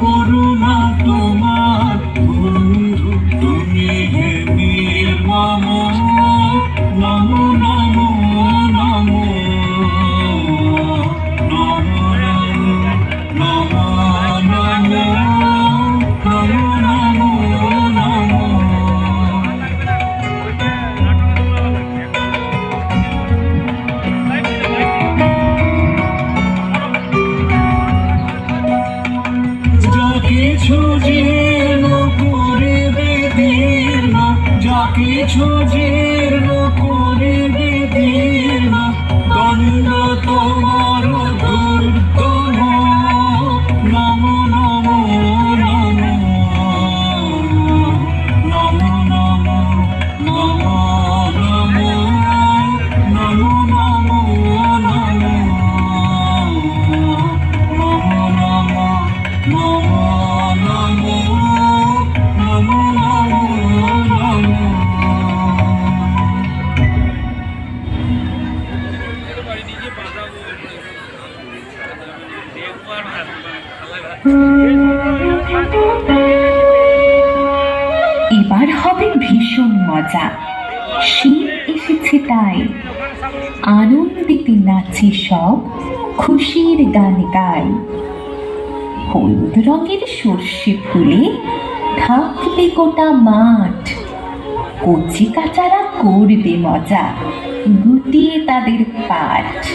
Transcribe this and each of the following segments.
করুণা কিছু যে নকুরে বেদে না যা কিছু যে এবার হবে ভীষণ মজা। শীত এসেছে তাই। আনন্দিতে নাচে সব, খুশির গান গায়। হলুদ রঙের সর্ষে ফুলে থাকবে গোটা মাঠ। কচি কাচারা করবে মজা, গুটিয়ে তাদের পাঠ।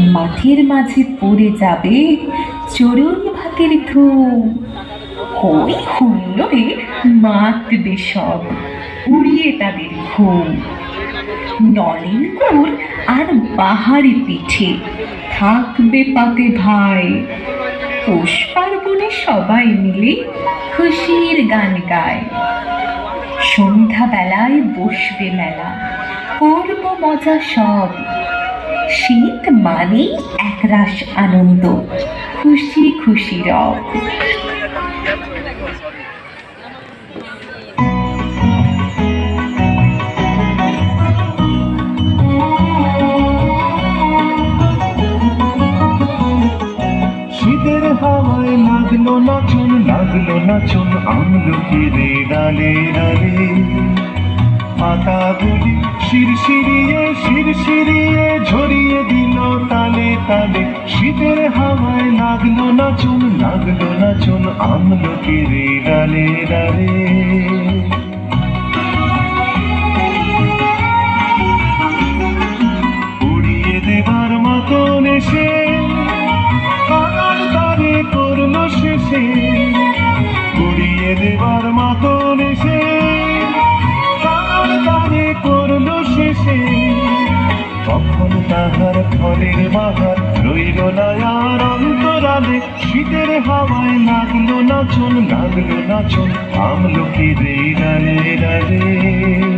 মাঠের মাঝে পড়ে যাবে চড়ুই ভাগের ধুম ওই হুল্লোড়ে মাতবে সব উড়িয়ে তাদের ঘুম। নলেন গুড় আর বাহারি পিঠে, থাকবে পাতে ভাই। পৌষ পার্বণে সবাই মিলে খুশির গান গায়। সন্ধ্যাবেলায় বসবে মেলা, করব মজা সব। শীত মানেই একরাশ আনন্দ, খুশি খুশি রব। লাগল নাচন রে ডালে ডালে পাতাগুলি শিরশিরিয়ে শিরশিরিয়ে ঝরিয়ে দিল তালে তালে। শীতের হাওয়ায় লাগল নাচন লাগল নাচন রে ডালে ডালে তাহার ফলের বাহার রইল না আর অন্তরালে, শীতের হাওয়ায় লাগল নাচন লাগল নাচন। আমলকি রে রানে ডালে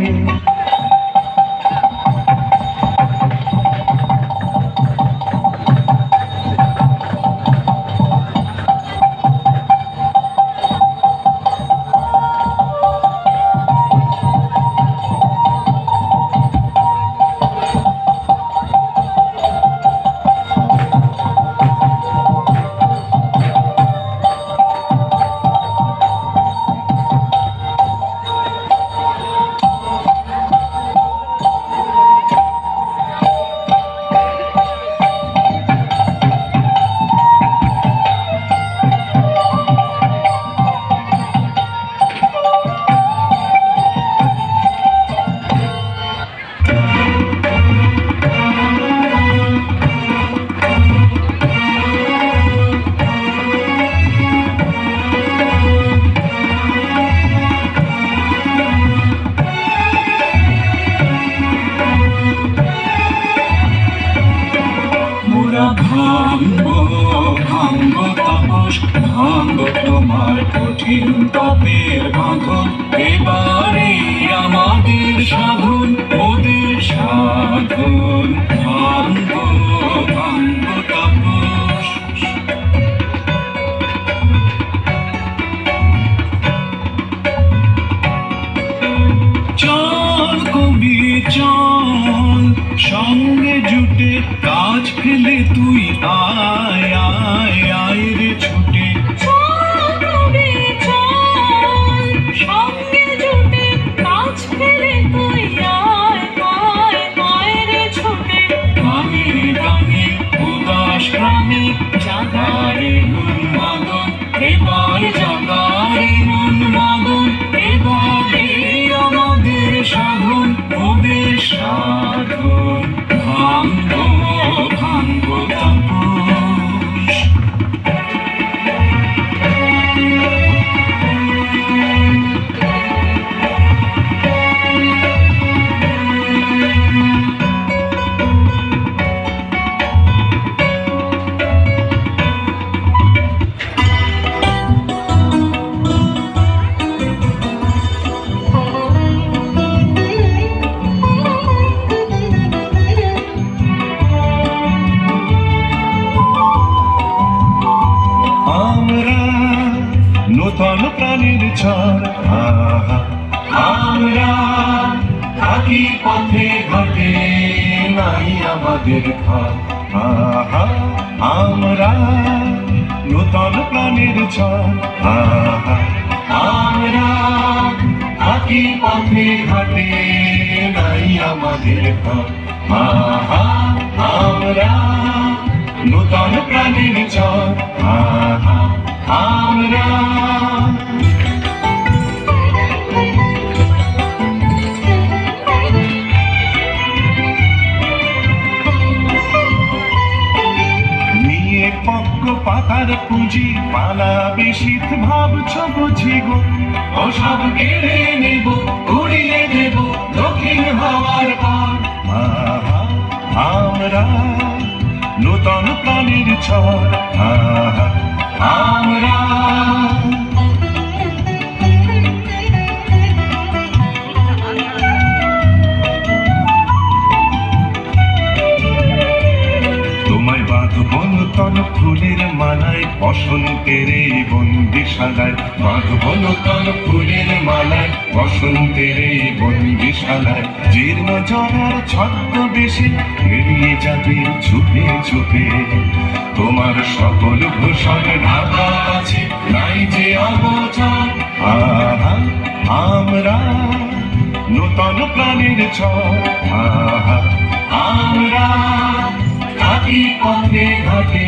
ভাঙ্গ তোমার কঠিন তপের বাঁধন। এবারে আমাদের সাধন ওদের সাধন। চল কবি সঙ্গে জুটে কাজ ফেলে থাকি পথে ঘাটে নাই আমাদের আহা, আমরা নূতন প্রাণীর ঝড়। আহা, আমরা থাকি পথে ঘাটে নাই আমাদের আহা, আমরা নূতন প্রাণীর ঝড়। আহা, আমরা পাতার পুঁজি পালাবে শীত ভাবছ বুঝি গো। ওসব কেড়ে নেব উড়িয়ে দেব দক্ষিণ হওয়ার পর। আমরা নূতন প্রাণীর ছড় আমরা বসন্তের এই বন্দিশালায় বাঁধব নূতন ফুলের মালায় বসন্তের এই বন্দিশালায় জীর্ণ জরার ছদ্ম বেশি এড়িয়ে যাবে ছুপে ছুপে। তোমার সকল ভূষণ ঢাকা আছে, নাই যে অবচর। আহা, আমরা নূতন প্রাণীর ছ আহা, আমরা থাকি পথে ঘাটে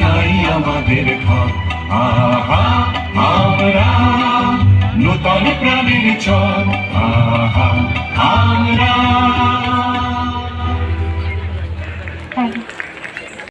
নাই আমাদের ঘর। আহা আমরা নূতন প্রাণীর চর। আহা আমরা